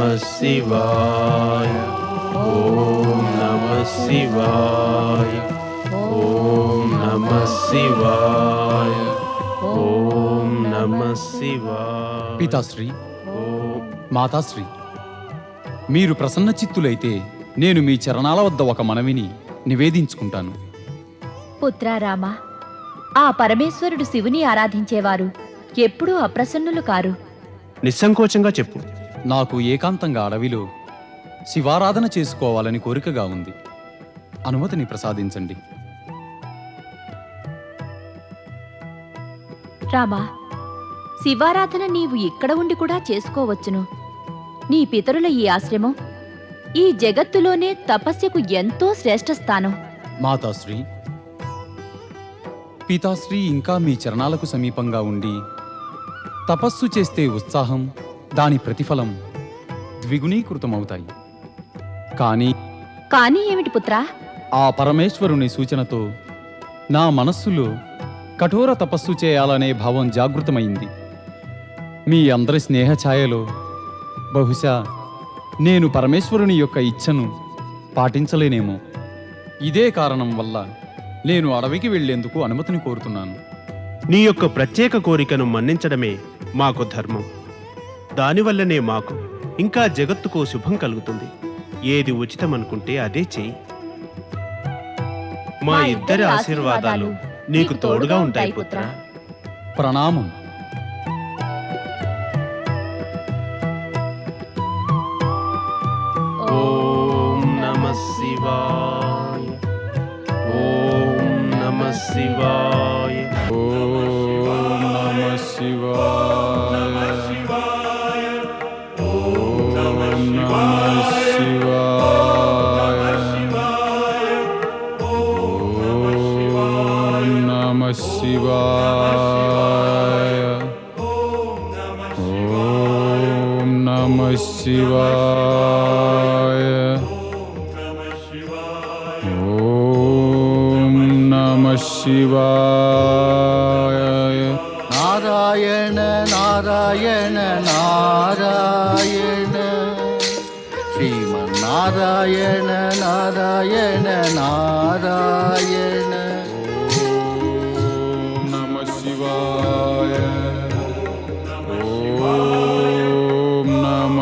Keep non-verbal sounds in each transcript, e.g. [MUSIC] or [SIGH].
నమ శివాయ. ఓం నమ శివాయ. ఓం నమ శివాయ. ఓం నమ శివాయ. పితాశ్రీ ఓం. మాతాశ్రీ మీరు ప్రసన్న చిత్తులైతే నేను మీ చరణాల వద్ద ఒక మనవిని నివేదించుకుంటాను. పుత్రారామ ఆ పరమేశ్వరుడు శివుని ఆరాధించేవారు ఎప్పుడూ అప్రసన్నులు కారు. నిస్సంకోచంగా చెప్పు. నాకు ఏకాంతంగా అడవిలో శివారాధన చేసుకోవాలని కోరికగా ఉంది. అనుమతిని ప్రసాదించండి. రామా శివారాధన నీవు ఇక్కడ ఉండి కూడా చేసుకోవచ్చును. నీ పితరుల ఈ ఆశ్రమం ఈ జగత్తులోనే తపస్యకు ఎంతో శ్రేష్ఠ స్థానం. మాతాశ్రీ పితాశ్రీ ఇంకా మీ చరణాలకు సమీపంగా ఉండి తపస్సు చేస్తే ఉత్సాహం దాని ప్రతిఫలం ద్విగుణీకృతమవుతాయి. కానీ కానీ ఏమిటి పుత్రా? ఆ పరమేశ్వరుని సూచనతో నా మనస్సులో కఠోర తపస్సు చేయాలనే భావం జాగృతమైంది. మీ అందరి స్నేహఛాయలో బహుశా నేను పరమేశ్వరుని యొక్క ఇచ్ఛను పాటించలేనేమో. ఇదే కారణం వల్ల నేను అడవికి వెళ్ళేందుకు అనుమతిని కోరుతున్నాను. నీ యొక్క ప్రత్యేక కోరికను మన్నించడమే మాకు ధర్మం. దానివల్లనే మాకు ఇంకా జగత్తుకు శుభం కలుగుతుంది. ఏది ఉచితం అనుకుంటే అదే చెయ్యి మా ఇద్దరి ఆశీర్వాదాలు నీకు తోడుగా ఉంటాయి పుత్ర. ప్రణామం. ఓం నమ శివాయ. ఓం నమ శివాయ. Shivaya. Om Namah Shivaya. Narayana, Narayana, Narayana. Sriman Narayana, Narayana, Narayana. Om Namah Shivaya.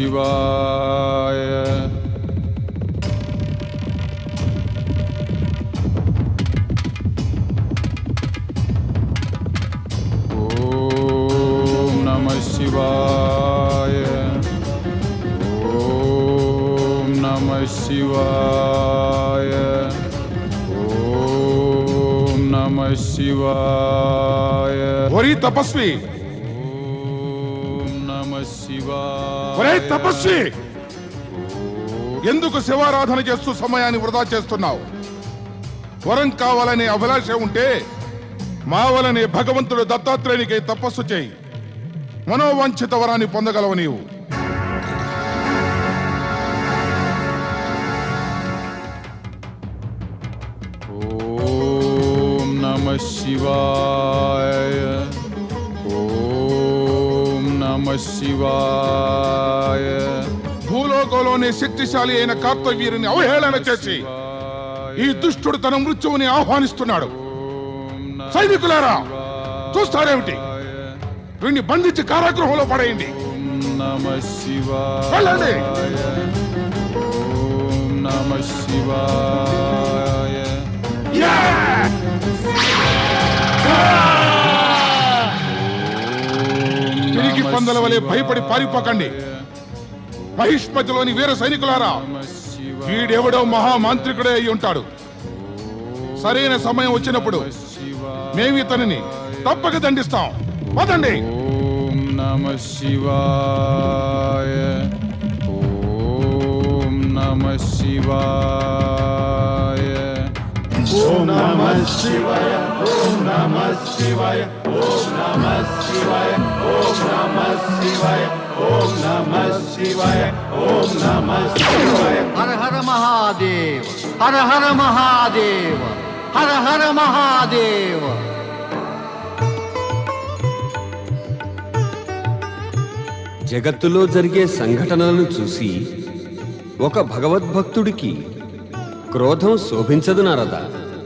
Шивая. Ом Нама Шивая. Ом Нама Шивая. Ом Нама Шивая. Гори тапасви! ఒరే తపస్వి! ఎందుకు శివారాధన చేస్తూ సమయాన్ని వృధా చేస్తున్నావు? వరం కావాలనే అభిలాష ఉంటే మా వలనే భగవంతుడు దత్తాత్రేయునికై తపస్సు చేయి. మనోవాంఛిత వరాన్ని పొందగలవు నీవు. ఓం నమ శివాయ నమ శివాయ. భూలోకంలోనే శక్తిశాలి అయిన కార్తవీరుని అవహేళన చేసి ఈ దుష్టుడు తన మృత్యువుని ఆహ్వానిస్తున్నాడు. సైనికులారా చూస్తారేమిటి? వీడిని బంధించి కారాగృహంలో పడేయండి. వెళ్ళండి. నమ శివాయ. తిరిగి పందల వలె భయపడి పారిపోకండి. మహిష్మతిలోని వీర సైనికులారా వీడెవడో మహామాంత్రికుడే అయి ఉంటాడు. సరైన సమయం వచ్చినప్పుడు మేము ఇతనిని తప్పక దండిస్తాం. పదండి. ఓం నమ శివాయ. ఓం నమ శివాయ. ఓం నమ శివాయ ఓం నమ శివాయ ఓం నమ శివాయ ఓం నమ శివాయ ఓం నమ శివాయ ఓం నమ శివాయ హర హర మహాదేవ హర హర మహాదేవ హర హర మహాదేవ జగత్తులో జరిగే సంఘటనలను చూసి ఒక భగవద్భక్తుడికి క్రోధం శోభించదు నారదా.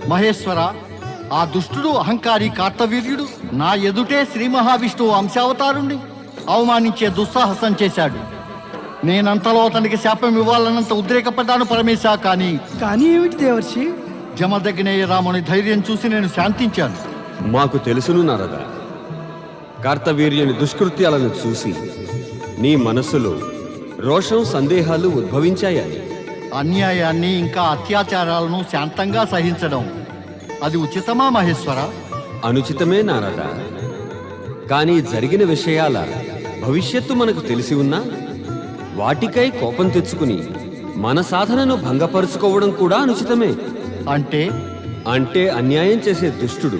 మహేశ్వర ఆ దుష్టుడు అహంకారి కార్తవీర్యుడు నా ఎదుటే శ్రీ మహావిష్ణువు అంశావతారుణ్ణి అవమానించే దుస్సాహసం చేశాడు. నేనంతలో అతనికి శాపం ఇవ్వాలన్నంత ఉద్రేకపడ్డాను పరమేశా కానీ కానీ ఏమిటి దేవర్షి? జమదగ్నేయ రాముని ధైర్యం చూసి నేను శాంతించాను. మాకు తెలుసును నారదా. కార్తవీర్యుని దుష్కృత్యాలను చూసి నీ మనస్సులో రోషం సందేహాలు ఉద్భవించాయని. అన్యాయాన్ని ఇంకా అత్యాచారాలను శాంతంగా సహించడం. అది ఉచితమా మహేశ్వర? అనుచితమే నారదా. కానీ జరిగిన విషయాల భవిష్యత్తు మనకు తెలిసి ఉన్నా వాటికై కోపం తెచ్చుకుని మన సాధనను భంగపరుచుకోవడం కూడా అనుచితమే. అంటే? అంటే అన్యాయం చేసే దుష్టుడు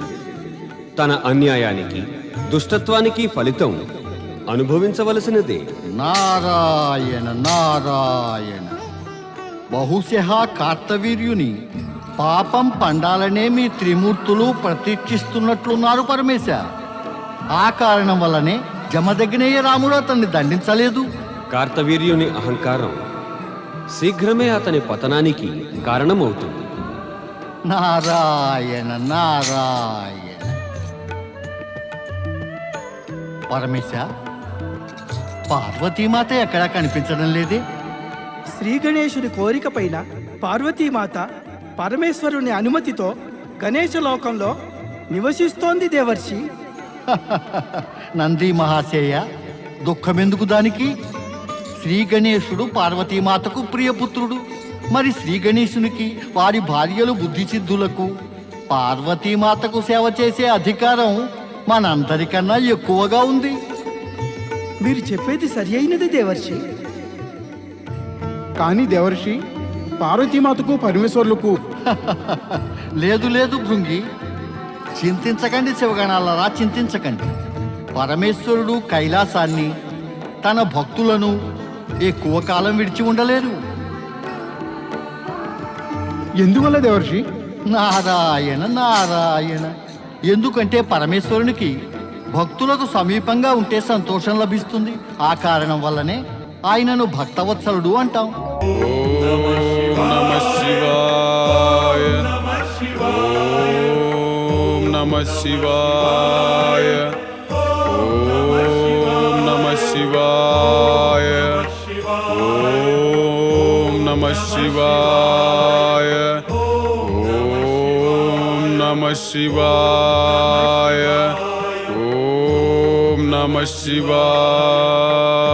తన అన్యాయానికి దుష్టత్వానికి ఫలితం అనుభవించవలసినదే. నారాయణ నారాయణ. బహుశಃ కార్తవీర్యుని. పాపం పండాలనే మీ త్రిమూర్తులు ప్రతీక్షిస్తున్నట్లున్నారు పరమేశ ఆ కారణం వల్లనే జమదగ్నేయ రాముడు అతన్ని దండించలేదు. కార్తవీర్యుని అహంకారం శీఘ్రమే అతని పతనానికి కారణమవుతుంది. నారాయణ నారాయణ. పరమేశ పార్వతీమాత ఎక్కడా కనిపించడం లేదే? శ్రీ గణేశుని కోరిక పైన పార్వతీమాత పరమేశ్వరుని అనుమతితో గణేశ లోకంలో నివసిస్తోంది దేవర్షి. [LAUGHS] నంది మహాశయ దుఃఖమెందుకు దానికి? శ్రీ గణేశుడు పార్వతీమాతకు ప్రియపుత్రుడు. మరి శ్రీ గణేశునికి వారి భార్యలు బుద్ధిసిద్ధులకు పార్వతీమాతకు సేవ చేసే అధికారం మనందరికన్నా ఎక్కువగా ఉంది. మీరు చెప్పేది సరి అయినది దేవర్షి. కానీ దేవర్షి పార్వతీమాతకు పరమేశ్వర్లకు. [LAUGHS] లేదు లేదు భృంగి. చింతించకండి శివగణాలరా చింతించకండి. పరమేశ్వరుడు కైలాసాన్ని తన భక్తులను ఎక్కువ కాలం విడిచి ఉండలేరు. ఎందువల్ల దేవర్షి? నారాయణ నారాయణ. ఎందుకంటే పరమేశ్వరునికి భక్తులకు సమీపంగా ఉంటే సంతోషం లభిస్తుంది. ఆ కారణం వల్లనే ఆయనను భక్తవత్సలుడు అంటాం. ఓం నమ శివాయ. ఓం నమ శివాయ. ఓం నమ శివాయ. ఓం నమ శివాయ. ఓం నమ శివాయ.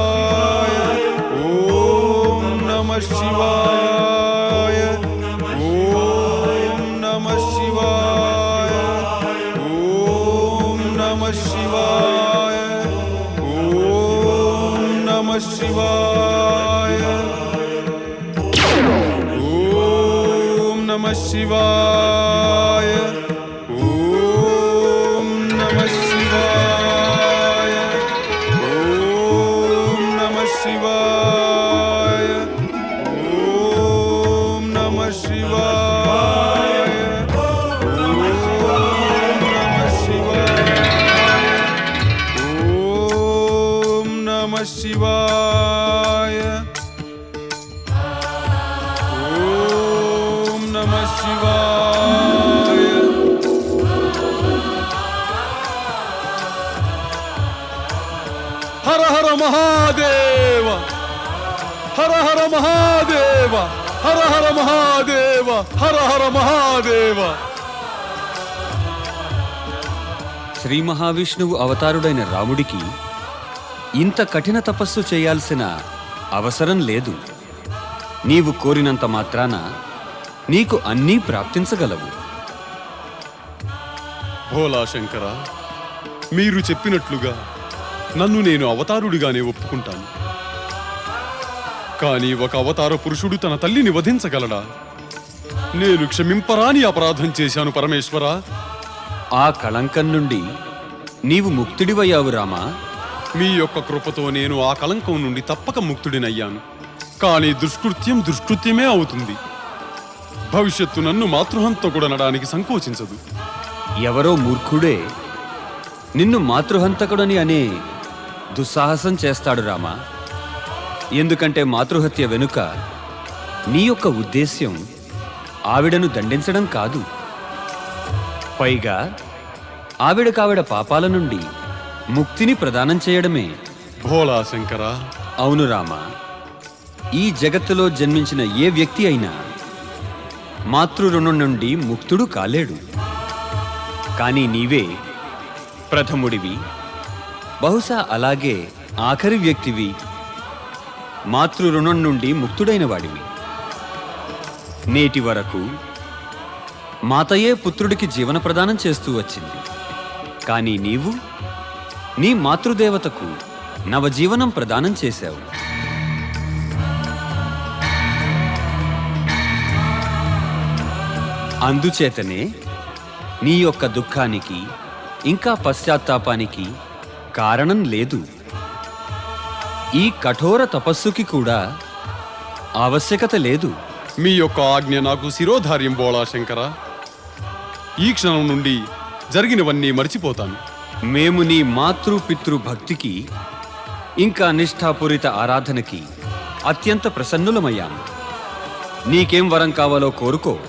சிவா. శ్రీ మహావిష్ణువు అవతారుడైన రాముడికి ఇంత కఠిన తపస్సు చేయాల్సిన అవసరం లేదు. నీవు కోరినంత మాత్రాన నీకు అన్నీ ప్రాప్తించగలవు. భోలా శంకర మీరు చెప్పినట్లుగా నన్ను నేను అవతారుడిగానే ఒప్పుకుంటాను. కానీ ఒక అవతార పురుషుడు తన తల్లిని వధించగలడా? నేను క్షమింపరాని అపరాధం చేశాను పరమేశ్వరా. ఆ కళంకం నుండి నీవు ముక్తుడివయ్యావు రామా. మీ యొక్క కృపతో నేను ఆ కలంకం నుండి తప్పక ముక్తుడినయ్యాను. కానీ దుష్కృత్యం దుష్కృత్యమే అవుతుంది. భవిష్యత్తు నన్ను మాతృహంతకుడనడానికి సంకోచించదు. ఎవరో మూర్ఖుడే నిన్ను మాతృహంతకుడని అనే దుస్సాహసం చేస్తాడు రామా. ఎందుకంటే మాతృహత్య వెనుక నీ యొక్క ఉద్దేశ్యం ఆవిడను దండించడం కాదు. పైగా ఆవిడకావిడ పాపాల నుండి ముక్తిని ప్రదానం చేయడమే. భోలా శంకర. అవును రామా ఈ జగత్తులో జన్మించిన ఏ వ్యక్తి అయినా మాతృ రుణం నుండి ముక్తుడు కాలేడు. కానీ నీవే ప్రథముడివి బహుశా అలాగే ఆఖరి వ్యక్తివి మాతృ రుణం నుండి ముక్తుడైన వాడివి. నేటి వరకు మాతయే పుత్రుడికి జీవన ప్రదానం చేస్తూ వచ్చింది. కానీ నీవు నీ మాతృదేవతకు నవజీవనం ప్రదానం చేశావు. అందుచేతనే నీ యొక్క దుఃఖానికి ఇంకా పశ్చాత్తాపానికి కారణం లేదు. ఈ కఠోర తపస్సుకి కూడా ఆవశ్యకత లేదు. మీ యొక్క ఆజ్ఞ నాకు శిరోధార్యం బోళా శంకరా. ఈ క్షణం నుండి జరిగినవన్నీ మర్చిపోతాను. మేము నీ మాతృ పితృ భక్తికి ఇంకా నిష్ఠాపూరిత ఆరాధనకి అత్యంత ప్రసన్నులమయ్యాము. నీకేం వరం కావాలో కోరుకో.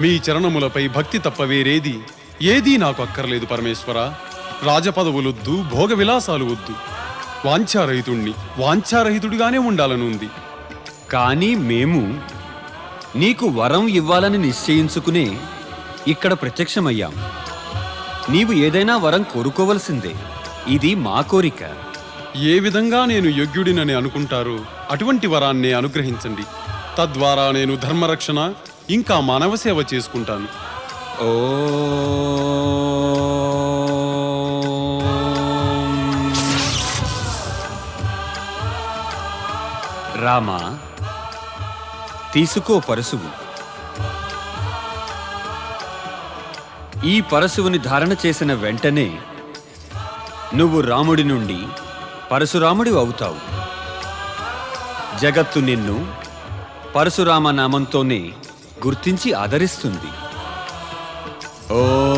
మీ చరణములపై భక్తి తప్ప వేరేది ఏదీ నాకు అక్కర్లేదు పరమేశ్వర. రాజపదవులొద్దు భోగ విలాసాలు వద్దు. వాంఛారహితుణ్ణి వాంఛారహితుడిగానే ఉండాలనుంది. కానీ మేము నీకు వరం ఇవ్వాలని నిశ్చయించుకునే ఇక్కడ ప్రత్యక్షమయ్యాం. నీవు ఏదైనా వరం కోరుకోవలసిందే. ఇది మా కోరిక. ఏ విధంగా నేను యోగ్యుడినని అనుకుంటారో అటువంటి వరాన్నే అనుగ్రహించండి. తద్వారా నేను ధర్మరక్షణ ఇంకా మానవ సేవ చేసుకుంటాను. ఓ. రామా తీసుకో పరశువు. ఈ పరశువుని ధారణ చేసిన వెంటనే నువ్వు రాముడి నుండి పరశురాముడి అవుతావు. జగత్తు నిన్ను పరశురామ నామంతోనే గుర్తించి ఆదరిస్తుంది. ఓ.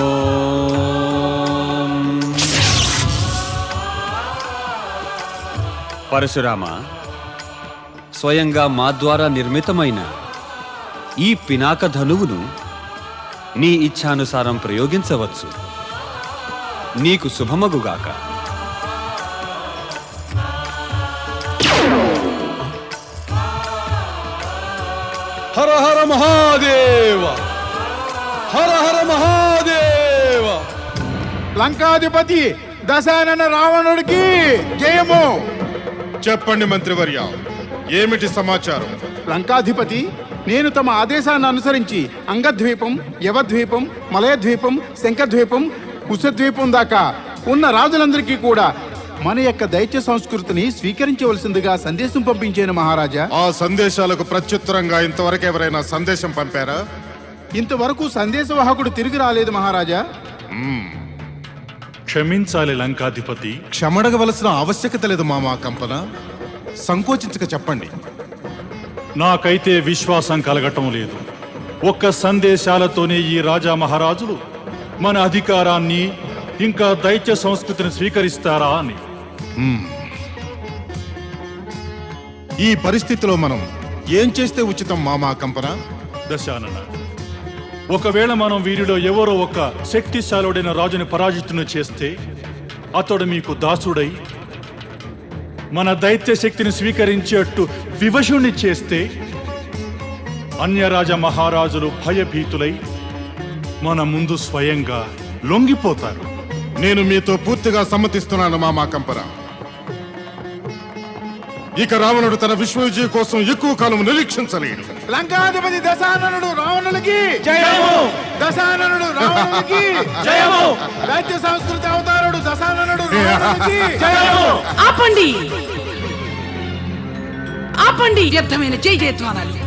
పరశురామ స్వయంగా మా ద్వారా నిర్మితమైన ఈ పినాక ధనువును నీ ఇచ్ఛానుసారం ప్రయోగించవచ్చు. నీకు శుభమగుగాక. హర హర మహాదేవ! హర హర మహాదేవ! లంకాధిపతి దశానన రావణుడికి జయము! చెప్పండి మంత్రివర్య. ఏమిటి సమాచారం? లంకాధిపతి నేను తమ ఆదేశాన్ని అనుసరించి అంగద్వీపం యవద్వీపం మలయద్వీపం శంఖద్వీపం కుశద్వీపం దాకా ఉన్న రాజులందరికీ కూడా మన యొక్క దైత్య సంస్కృతిని స్వీకరించవలసిందిగా సందేశం పంపించాను మహారాజా. ఆ సందేశాలకు ప్రత్యుత్తరంగా ఇంతవరకు ఎవరైనా సందేశం పంపారా? ఇంతవరకు సందేశవాహకుడు తిరిగి రాలేదు మహారాజా. క్షమించాలి లంకాధిపతి. క్షమడగవలసిన ఆవశ్యకత లేదు మామా కంపన. సంకోచించక చెప్పండి. నాకైతే విశ్వాసం కలగటం లేదు. ఒక్క సందేశాలతోనే ఈ రాజా మహారాజులు మన అధికారాన్ని ఇంకా దైత్య సంస్కృతిని స్వీకరిస్తారా అని. ఈ పరిస్థితిలో మనం ఏం చేస్తే ఉచితం మామా కంపన? దశానన. ఒకవేళ మనం వీరిలో ఎవరో ఒక శక్తిశాలుడైన రాజుని పరాజితుని చేస్తే అతడు మీకు దాసుడై మన దైత్య శక్తిని స్వీకరించేట్టు వివశుణ్ణి చేస్తే అన్యరాజ మహారాజులు భయభీతులై మన ముందు స్వయంగా లొంగిపోతారు. నేను మీతో పూర్తిగా సమ్మతిస్తున్నాను మామా కంపన ఇక రావణుడు తన విశ్వ విజయం కోసం ఎక్కువ కాలం నిరీక్షించలేడు. లంకాధిపతి దశాననుడు రావణులకి జయము! దశాననుడు రావణులకి జయము! దైత్య సంస్కృతి [LAUGHS] ఆపండి! ఆపండి! వ్యర్థమైన జై జయధ్వానాలు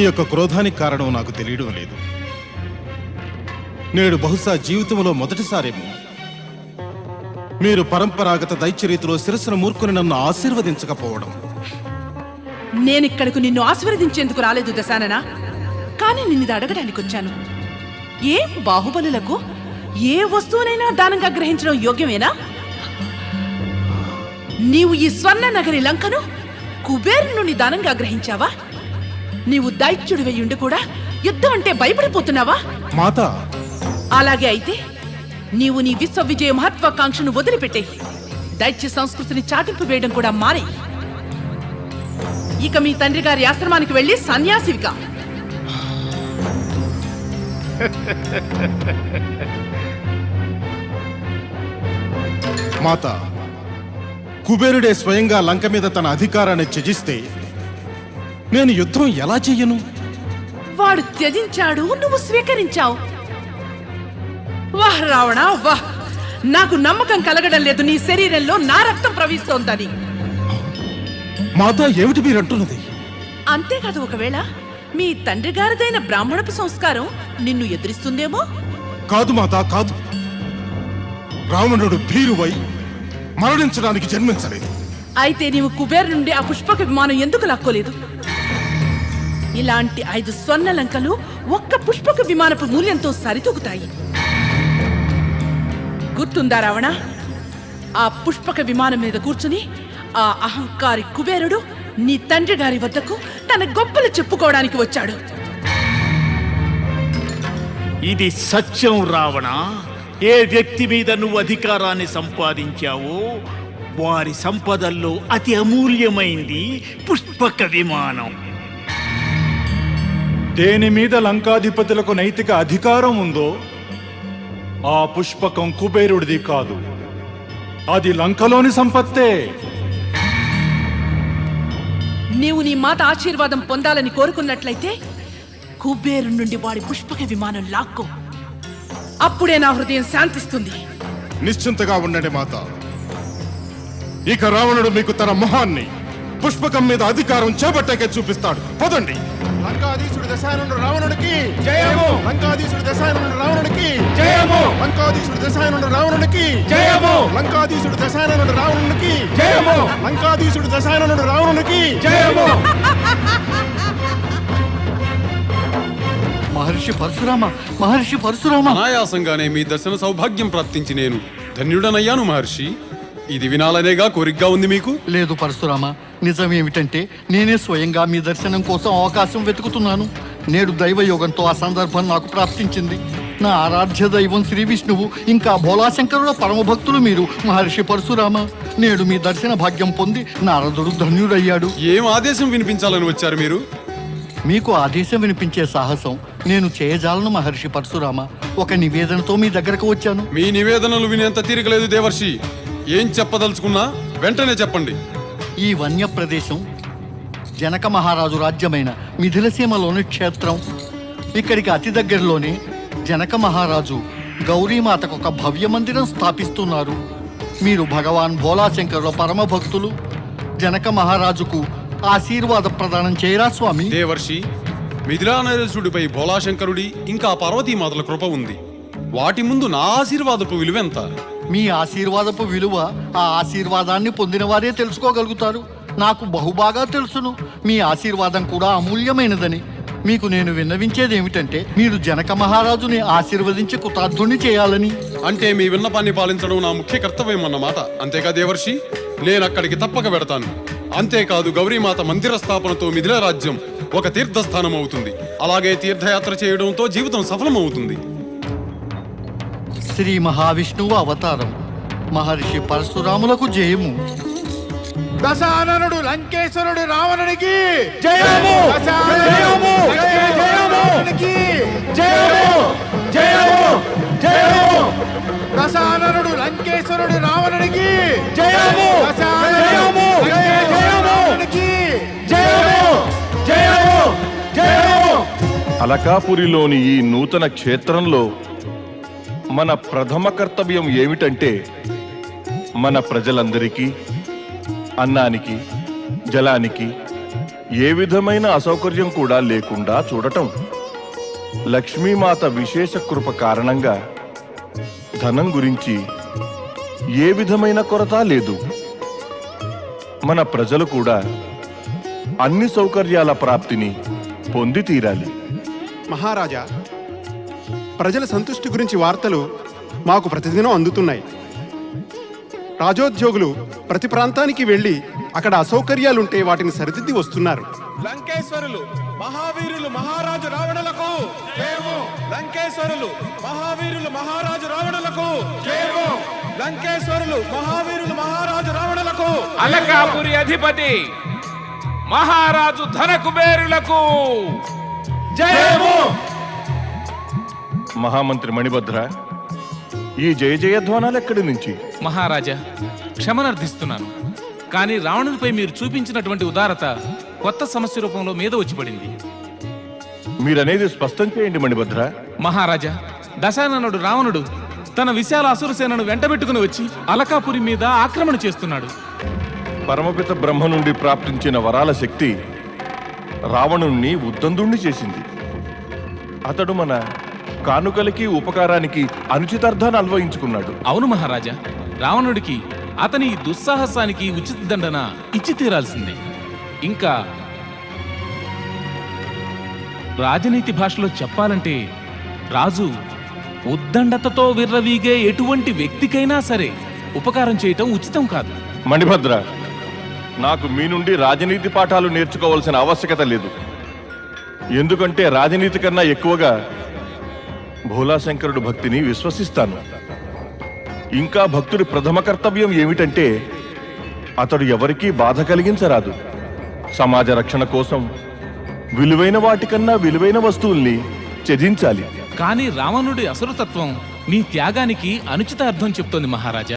మీ యొక్క క్రోధానికి కారణం నాకు తెలియడం లేదు. నేడు బహుశా జీవితంలో మొదటిసారేమో మీరు పరంపరాగత దైత్యరీతిలో శిరస్సును మూర్ఖుని నన్ను ఆశీర్వదించకపోవడం. ఇక్కడికి నిన్ను ఆశీర్వదించేందుకు రాలేదు దశానన? కానీ నిన్ను అడగడానికి వచ్చాను ఏ బాహుబలులకు ఏ వస్తువునైనా దానంగా గ్రహించడం యోగ్యమేనా? నీవు ఈ స్వర్ణ నగరి లంకను కుబేరు నుండి దానంగా గ్రహించావా? నీవు దైత్యుడి వెయ్యుండి కూడా యుద్ధం అంటే భయపడిపోతున్నావా? మాత. అలాగే అయితే నీవు నీ విశ్వ విజయ మహత్వాకాంక్షను వదిలిపెట్టే. దైత్య సంస్కృతిని చాటింపు వేయడం కూడా మానే. ఇక మీ తండ్రి గారి ఆశ్రమానికి వెళ్ళి సన్యాసివిగా మాత కుబేరుడే స్వయంగా లంక మీద తన అధికారాన్ని త్యజిస్తే నేను యుద్ధం ఎలా చెయ్యను వాడు త్యజించాడు నువ్వు స్వీకరించావు. వాహ్ రావణ వాహ్ నాకు నమ్మకం కలగడం లేదు నీ శరీరంలో నా రక్తం ప్రవహిస్తోందని. మాత ఏమిటి మీరంటున్నది? అంతేకాదు ఒకవేళ మీ తండ్రి గారిదైన బ్రాహ్మణపు సంస్కారం నిన్ను ఎదురిస్తుందేమో? కాదు మాత కాదు. రావణుడు భీరువై మరణించడానికి జన్మించలేదు. అయితే నీవు కుబేర్ నుండి ఆ పుష్పక విమానం ఎందుకు లాక్కోలేదు? ఇలాంటి ఐదు స్వర్ణ లంకలు ఒక్క పుష్పక విమానపు మూల్యంతో సరితూగుతాయి. గుర్తుందా రావణ? ఆ పుష్పక విమానం మీద కూర్చుని ఆ అహంకారి కుబేరుడు నీ తండ్రి గారి వద్దకు తన గొప్పలు చెప్పుకోవడానికి వచ్చాడు. ఇది సత్యం రావణ. ఏ వ్యక్తి మీద నువ్వు అధికారాన్ని సంపాదించావో వారి సంపదల్లో అతి అమూల్యమైంది పుష్పక విమానం. దేని మీద లంకాధిపతులకు నైతిక అధికారం ఉందో ఆ పుష్పకం కుబేరుడిది కాదు. అది లంకలోని సంపత్తే. నీవు నీ మాత ఆశీర్వాదం పొందాలని కోరుకున్నట్లయితే కుబేరు నుండి వాడి పుష్పక విమానం లాక్కో. అప్పుడే నా హృదయం శాంతిస్తుంది. నిశ్చింతగా ఉండండి మాత. ఇక రావణుడు మీకు తన మొహాన్ని పుష్పకం మీద అధికారం చేపట్టాకే చూపిస్తాడు. పదండి. లంకాధీశుడు దశాయనుడు రావణుడికి జయము. లంకాధీశుడు దశాయనుడు రావణుడికి జయము. లంకాధీశుడు దశాయనుడు రావణుడికి జయము. లంకాధీశుడు దశాయనుడు రావణుడికి జయము. లంకాధీశుడు దశాయనుడు రావణుడికి జయము. [LAUGHS] మహర్షి పరశురామ మహర్షి పరశురామ. అనాయాసంగానే మీ దర్శన సౌభాగ్యం ప్రాప్తించి నేను ధన్యుడనయ్యాను మహర్షి. ఇది వినాలనేగా కోరికగా ఉంది మీకు? లేదు పరశురామ నిజమేమిటంటే నేనే స్వయంగా మీ దర్శనం కోసం అవకాశం వెతుకుతున్నాను. నేడు దైవయోగంతో ఆ సందర్భం నాకు ప్రాప్తించింది. నా ఆరాధ్య దైవం శ్రీ విష్ణువు ఇంకా భోలాశంకరుల పరమభక్తులు మీరు మహర్షి పరశురామ. నేడు మీ దర్శన భాగ్యం పొంది నారదుడు ధన్యుడయ్యాడు. ఏం ఆదేశం వినిపించాలని వచ్చారు మీరు? మీకు ఆదేశం వినిపించే సాహసం నేను చేయజాలను మహర్షి పరశురామ. ఒక నివేదనతో మీ దగ్గరకు వచ్చాను. మీ నివేదనలు వినేంత తీరికలేదు దేవర్షి. ఏం చెప్పదలుచుకున్నా వెంటనే చెప్పండి. ఈ వన్య ప్రదేశం జనక మహారాజు రాజ్యమైన మిథిలసీమలోని క్షేత్రం. ఇక్కడికి అతి దగ్గరలోనే జనక మహారాజు గౌరీమాతకు ఒక భవ్య మందిరం స్థాపిస్తున్నారు. మీరు భగవాన్ భోలాశంకరుల పరమ భక్తులు. జనక మహారాజుకు ఆశీర్వాద ప్రదానం చేయరా స్వామి? దేవర్షి మిథిలానరేశుడిపై భోలాశంకరుడి ఇంకా పార్వతీమాతల కృప ఉంది. వాటి ముందు నా ఆశీర్వాదపు విలువెంత? మీ ఆశీర్వాదపు విలువ ఆ ఆశీర్వాదాన్ని పొందిన వారే తెలుసుకోగలుగుతారు. నాకు బహుబాగా తెలుసును. మీ ఆశీర్వాదం కూడా అమూల్యమైనదని. మీకు నేను విన్నవించేది ఏమిటంటే మీరు జనక మహారాజుని ఆశీర్వదించి కృతార్థుని చేయాలని. అంటే మీ విన్నపాన్ని పాలించడం నా ముఖ్య కర్తవ్యం అన్నమాట అంతేగా దేవర్షి? నేను అక్కడికి తప్పక పెడతాను అంతేకాదు గౌరీమాత మందిర స్థాపనతో మిథిల రాజ్యం ఒక తీర్థస్థానం అవుతుంది అలాగే తీర్థయాత్ర చేయడంతో జీవితం సఫలమవుతుంది. శ్రీ మహావిష్ణువు అవతారం. మహర్షి పరశురాములకు జయము. దశాననుడు లంకేశ్వరుడు రావణుడికి జయము! జయము! జయము! జయము! జయము! దశాననుడు లంకేశ్వరుడు రావణుడికి జయము! జయము! రావణుడికి జయము! జయము! జయము! అలకాపురిలోని ఈ నూతన క్షేత్రంలో మన ప్రథమ కర్తవ్యం ఏమిటంటే మన ప్రజలందరికీ అన్నానికి జలానికి ఏ విధమైన అసౌకర్యం కూడా లేకుండా చూడటం. లక్ష్మీమాత విశేష కృప కారణంగా ధనం గురించి ఏ విధమైన కొరత లేదు. మన ప్రజలు కూడా అన్ని సౌకర్యాల ప్రాప్తిని పొంది తీరాలి. మహారాజా ప్రజల సంతుష్టి గురించి వార్తలు మాకు ప్రతిదినం అందుతున్నాయి. రాజోద్యోగులు ప్రతి ప్రాంతానికి వెళ్ళి అక్కడ అసౌకర్యాలుంటే వాటిని సరిదిద్ది వస్తున్నారు. లంకేశ్వరులు మహావీరులు మహారాజు రావణులకు లంకేశ్వరులు మహావీరులు మహారాజు రావణులకు లంకేశ్వరులు మహావీరులు మహారాజు రావణులకు అలకాపురి అధిపతి మహారాజు ధన కుబేరులకు జయము. మహామంత్రి మణిభద్ర ఈ జయ జయధ్వానాలు ఎక్కడి నుంచి? మహారాజా క్షమనర్థిస్తున్నాను. కానీ రావణునిపై మీరు చూపించినటువంటి ఉదారత కొత్త సమస్య రూపంలో మీద వచ్చి పడింది మీరనేది స్పష్టం చేయండి మణిభద్ర. మహారాజా దశాననుడు రావణుడు తన విశాల అసురసేనను వెంటబెట్టుకుని వచ్చి అలకాపురి మీద ఆక్రమణ చేస్తున్నాడు. పరమపిత బ్రహ్మ నుండి ప్రాప్తించిన వరాల శక్తి రావణుణ్ణి ఉద్దందుణ్ణి చేసింది. అతడు మన కానుకలకి ఉపకారానికి అనుచితార్థాన్ని అన్వయించుకున్నాడు. అవును మహారాజా రావణుడికి అతని దుస్సాహసానికి ఉచిత దండన ఇచ్చి తీరాల్సిందే. ఇంకా రాజనీతి భాషలో చెప్పాలంటే రాజు ఉద్దండతతో విర్రవీగే ఎటువంటి వ్యక్తికైనా సరే ఉపకారం చేయటం ఉచితం కాదు. మణిభద్ర నాకు మీ నుండి రాజనీతి పాఠాలు నేర్చుకోవాల్సిన ఆవశ్యకత లేదు. ఎందుకంటే రాజనీతి కన్నా ఎక్కువగా భోలాశంకరుడు భక్తిని విశ్వసిస్తాను. ఇంకా భక్తుడి ప్రథమ కర్తవ్యం ఏమిటంటే అతడు ఎవరికీ బాధ కలిగించరాదు. సమాజ రక్షణ కోసం విలువైన వాటికన్నా విలువైన వస్తువుల్ని త్యజించాలి. కానీ రావణుడి అసురతత్వం నీ త్యాగానికి అనుచిత అర్థం చెప్తోంది మహారాజా.